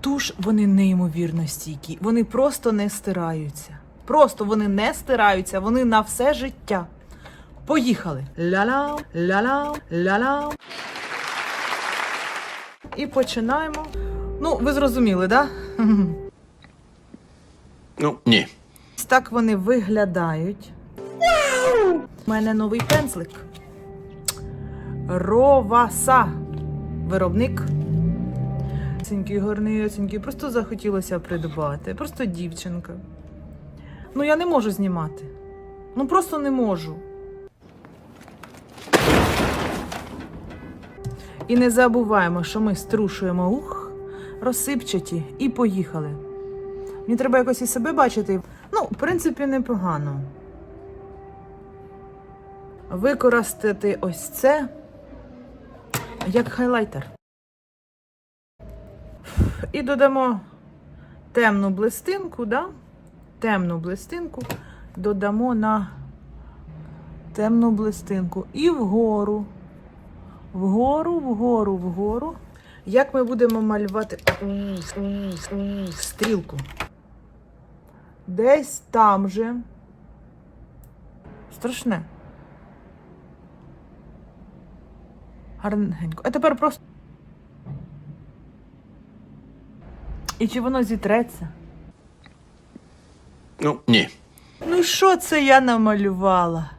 туш вони неймовірно стійкі. Вони просто не стираються. Просто вони не стираються, вони на все життя. Поїхали. Ля-ля, ля-ля, ля-ля. І починаємо. Ну, ви зрозуміли, так? Да? Ну, ні. Так вони виглядають. У мене новий пензлик. Роваса. Виробник. Оцінький, гарний оцінький. Просто захотілося придбати. Просто дівчинка. Ну, я не можу знімати. Ну просто не можу. І не забуваємо, що ми струшуємо ух, розсипчаті і поїхали. Мені треба якось і себе бачити. Ну, в принципі, непогано. Використати ось це як хайлайтер. І додамо темну блистинку, да? Темну блистинку додамо на темну блистинку. І вгору. Вгору, вгору, вгору. Як ми будемо малювати стрілку? Десь там же. Страшне. Гарненько. А тепер просто. І чи воно зітреться? Ну, ні. Ну що це я намалювала?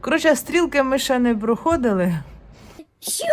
Коротше, стрілки ми ще не проходили. Що?